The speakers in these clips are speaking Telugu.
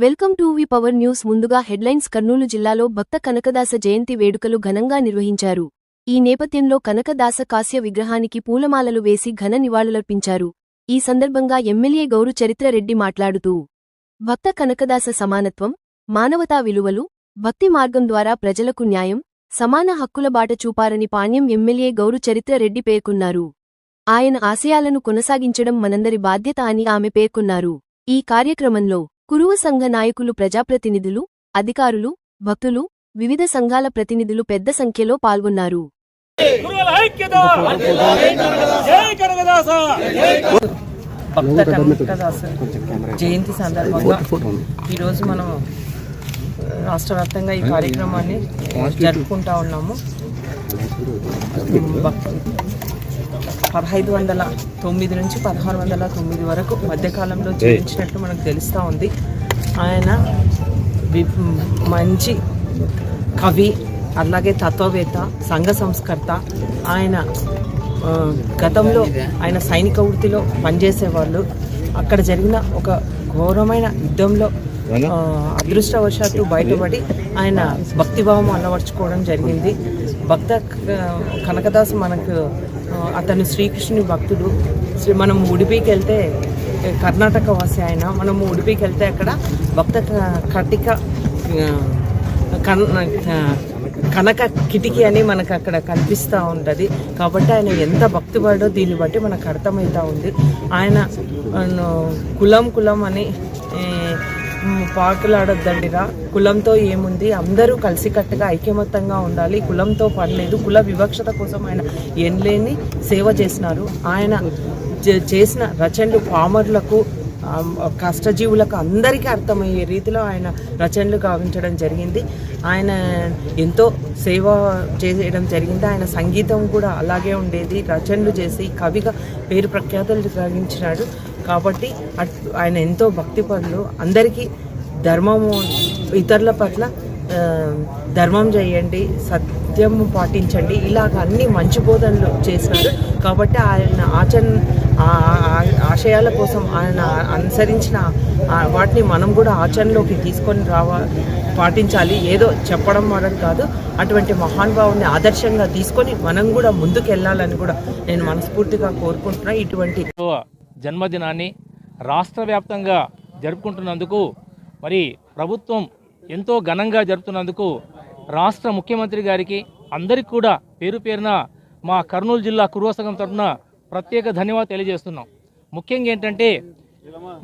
Welcome to V power news ముందుగా హెడ్లైన్స్ కర్నూలు జిల్లాలో భక్త కనకదాస జయంతి వేడుకలు ఘనంగా నిర్వహించారు. ఈ నేపథ్యంలో కనకదాస కాస్య విగ్రహానికి పూలమాలలు వేసి ఘన నివాళులర్పించారు. ఈ సందర్భంగా ఎమ్మెల్యే గౌరు చరిత్రరెడ్డి మాట్లాడుతూ భక్త కనకదాస సమానత్వం మానవతా విలువలు భక్తి మార్గం ద్వారా ప్రజలకు న్యాయం సమాన హక్కుల బాట చూపారని పాణ్యం ఎమ్మెల్యే గౌరు చరిత్రరెడ్డి పేర్కొన్నారు. ఆయన ఆశయాలను కొనసాగించడం మనందరి బాధ్యత అని ఆమె పేర్కొన్నారు. ఈ కార్యక్రమంలో కురువ సంఘ నాయకులు ప్రజాప్రతినిధులు అధికారులు భక్తులు వివిధ సంఘాల ప్రతినిధులు పెద్ద సంఖ్యలో పాల్గొన్నారు. జయంతి సందర్భంగా ఈరోజు మనం రాష్ట్ర వ్యాప్తంగా ఈ కార్యక్రమాన్ని జరుపుకుంటా ఉన్నాము. పదహైదు వందల తొమ్మిది నుంచి పదహారు వందల తొమ్మిది వరకు మధ్యకాలంలో జీవించినట్లు మనకు తెలుస్తూ ఉంది. ఆయన వి- మంచి కవి అలాగే తత్వవేత్త సంఘ సంస్కర్త. ఆయన గతంలో ఆయన సైనిక వృత్తిలో పనిచేసేవాళ్ళు. అక్కడ జరిగిన ఒక ఘోరమైన యుద్ధంలో అదృష్టవశాత్తు బయటపడి ఆయన భక్తిభావం అలవర్చుకోవడం జరిగింది. భక్త కనకదాస్ మనకు అతను శ్రీకృష్ణుని భక్తుడు. శ్రీ మనం ఉడిపికి వెళ్తే కర్ణాటక వాసి ఆయన మనము ఉడిపికి వెళ్తే అక్కడ భక్త క- కటిక కన్ కనక కిటికీ అని మనకు అక్కడ కనిపిస్తూ ఉంటుంది. కాబట్టి ఆయన ఎంత భక్తిపడో దీన్ని బట్టి మనకు అర్థమవుతూ ఉంది. ఆయన కులం కులం అని పాకులాడొద్దండిరా కులంతో ఏముంది? అందరూ కలిసికట్టుగా ఐక్యమత్తంగా ఉండాలి. కులంతో పడలేదు కుల వివక్షత కోసం ఆయన ఎన్లేని సేవ చేసినారు. ఆయన చే- చేసిన రచనలు పామర్లకు కష్టజీవులకు అందరికీ అర్థమయ్యే రీతిలో ఆయన రచనలు గావించడం జరిగింది. ఆయన ఎంతో సేవ చేయడం జరిగింది. ఆయన సంగీతం కూడా అలాగే ఉండేది. రచనలు చేసి కవిగా పేరు ప్రఖ్యాతులు సాగించినాడు కాబట్టి అట్- ఆయన ఎంతో భక్తి పనులు అందరికీ ధర్మము ఇతరుల పట్ల ధర్మం చేయండి సత్యం పాటించండి ఇలాగ అన్ని మంచి బోధనలు చేసినారు కాబట్టి ఆయన ఆచరణ ఆశయాల కోసం ఆయన అనుసరించిన వాటిని మనం కూడా ఆచరణలోకి తీసుకొని రావా పాటించాలి. ఏదో చెప్పడం వరకు కాదు. అటువంటి మహానుభావుని ఆదర్శంగా తీసుకొని మనం కూడా ముందుకు వెళ్ళాలని కూడా నేను మనస్ఫూర్తిగా కోరుకుంటున్నా. ఇటువంటి జన్మదినాన్ని రాష్ట్ర వ్యాప్తంగా జరుపుకుంటున్నందుకు మరి ప్రభుత్వం ఎంతో ఘనంగా జరుపుతున్నందుకు రాష్ట్ర ముఖ్యమంత్రి గారికి అందరికీ కూడా పేరు పేరున మా కర్నూలు జిల్లా కురువసగం తరఫున ప్రత్యేక ధన్యవాదాలు తెలియజేస్తున్నాం. ముఖ్యంగా ఏంటంటే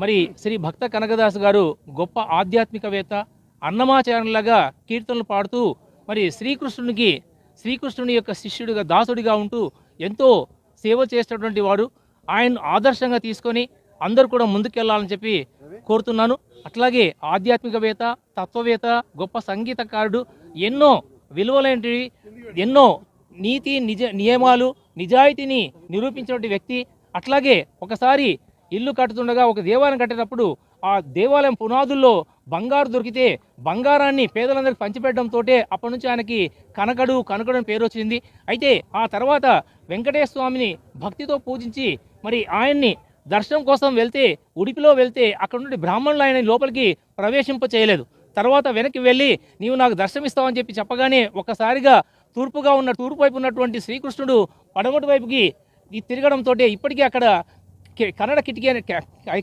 మరి శ్రీ భక్త కనకదాస్ గారు గొప్ప ఆధ్యాత్మికవేత్త అన్నమాచార్యులాగా కీర్తనలు పాడుతూ మరి శ్రీకృష్ణునికి శ్రీకృష్ణుని యొక్క శిష్యుడిగా దాసుడిగా ఉంటూ ఎంతో సేవ చేసేటటువంటి వాడు. ఆయన ఆదర్శంగా తీసుకొని అందరూ కూడా ముందుకెళ్ళాలని చెప్పి కోరుతున్నాను. అట్లాగే ఆధ్యాత్మికవేత్త తత్వవేత్త గొప్ప సంగీతకారుడు ఎన్నో విలువలేంటివి ఎన్నో నీతి నిజ నియమాలు నిజాయితీని నిరూపించినటువంటి వ్యక్తి. అట్లాగే ఒకసారి ఇల్లు కట్టుతుండగా ఒక దేవాలయం కట్టేటప్పుడు ఆ దేవాలయం పునాదుల్లో బంగారు దొరికితే బంగారాన్ని పేదలందరికీ పంచిపెట్టడంతో అప్పటి నుంచి ఆయనకి కనకడు కనకడు అని పేరు వచ్చింది. అయితే ఆ తర్వాత వెంకటేశ్వర స్వామిని భక్తితో పూజించి మరి ఆయన్ని దర్శనం కోసం వెళ్తే ఉడిపిలో వెళ్తే అక్కడ నుండి బ్రాహ్మణులు ఆయన లోపలికి ప్రవేశింప చేయలేదు. తర్వాత వెనక్కి వెళ్ళి నీవు నాకు దర్శనమిస్తావని చెప్పి చెప్పగానే ఒకసారిగా తూర్పుగా ఉన్న తూర్పు వైపు ఉన్నటువంటి శ్రీకృష్ణుడు పడమటి వైపుకి ఈ తిరగడంతో ఇప్పటికీ అక్కడ కన్నడ కిటికీ అనే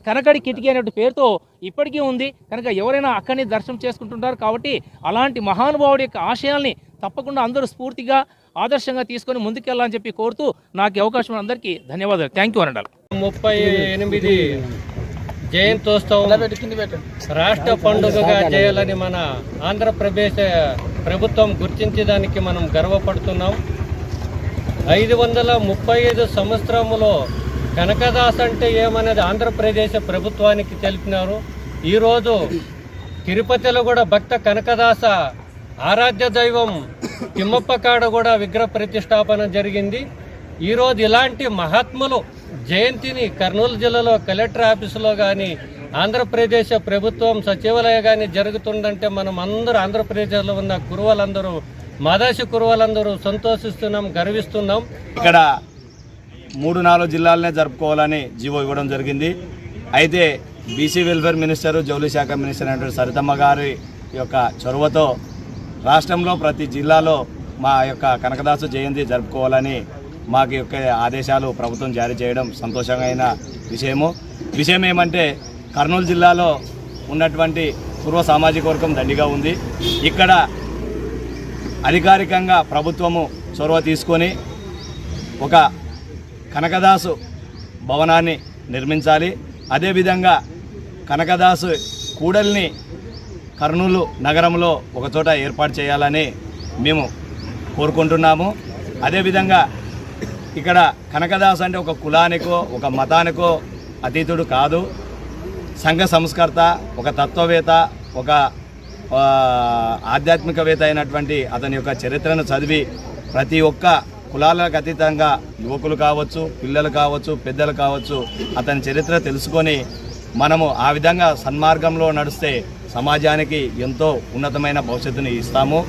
కనకడి కిటికీ అనే పేరుతో ఇప్పటికీ ఉంది. కనుక ఎవరైనా అక్కడిని దర్శనం చేసుకుంటుంటారు కాబట్టి అలాంటి మహానుభావుడి యొక్క ఆశయాల్ని తప్పకుండా అందరూ స్ఫూర్తిగా ఆదర్శంగా తీసుకొని ముందుకెళ్ళాలని చెప్పి కోరుతూ నాకు అవకాశం అందరికీ ధన్యవాదాలు. థ్యాంక్ యూ అనండాలి. ముప్పై ఎనిమిది జయంతోత్సవం రాష్ట్ర పండుగగా చేయాలని మన ఆంధ్రప్రదేశ్ ప్రభుత్వం గుర్తించడానికి మనం గర్వపడుతున్నాం. ఐదు వందల ముప్పై ఐదు సంవత్సరములో కనకదాస్ అంటే ఏమనేది ఆంధ్రప్రదేశ్ ప్రభుత్వానికి తెలిపినారు. ఈరోజు తిరుపతిలో కూడా భక్త కనకదాస ఆరాధ్య దైవం తిమ్మప్ప కాడ కూడా విగ్రహ ప్రతిష్టాపన జరిగింది. ఈరోజు ఇలాంటి మహాత్ములు జయంతిని కర్నూలు జిల్లాలో కలెక్టర్ ఆఫీసులో కానీ ఆంధ్రప్రదేశ్ ప్రభుత్వం సచివాలయ కానీ జరుగుతుందంటే మనం అందరూ ఆంధ్రప్రదేశ్లో ఉన్న కురువలందరూ మాదాసి కురువలందరూ సంతోషిస్తున్నాం గర్విస్తున్నాం. ఇక్కడ మూడు నాలుగు జిల్లాలనే జరుపుకోవాలని జీవో ఇవ్వడం జరిగింది. అయితే బీసీ వెల్ఫేర్ మినిస్టర్ జౌలి శాఖ మినిస్టర్ అంటారు సరితమ్మ గారి యొక్క చొరవతో రాష్ట్రంలో ప్రతి జిల్లాలో మా యొక్క కనకదాసు జయంతి జరుపుకోవాలని మాకు యొక్క ఆదేశాలు ప్రభుత్వం జారీ చేయడం సంతోషమైన విషయము. విషయం ఏమంటే కర్నూలు జిల్లాలో ఉన్నటువంటి పూర్వ సామాజిక వర్గం దండిగా ఉంది. ఇక్కడ అధికారికంగా ప్రభుత్వము చొరవ తీసుకొని ఒక కనకదాసు భవనాన్ని నిర్మించాలి. అదేవిధంగా కనకదాసు కూడల్ని కర్నూలు నగరంలో ఒకచోట ఏర్పాటు చేయాలని మేము కోరుకుంటున్నాము. అదేవిధంగా ఇక్కడ కనకదాస్ అంటే ఒక కులానికో ఒక మతానికో అతీతుడు కాదు. సంఘ సంస్కర్త ఒక తత్వవేత్త ఒక ఆధ్యాత్మికవేత ఆధ్యాత్మికవేత్త అయినటువంటి అతని యొక్క చరిత్రను చదివి ప్రతి ఒక్క కులాలకు అతీతంగా యువకులు కావచ్చు పిల్లలు కావచ్చు పెద్దలు కావచ్చు అతని చరిత్ర తెలుసుకొని మనము ఆ విధంగా సన్మార్గంలో నడిస్తే సమాజానికి ఎంతో ఉన్నతమైన భవిష్యత్తుని ఇస్తాము.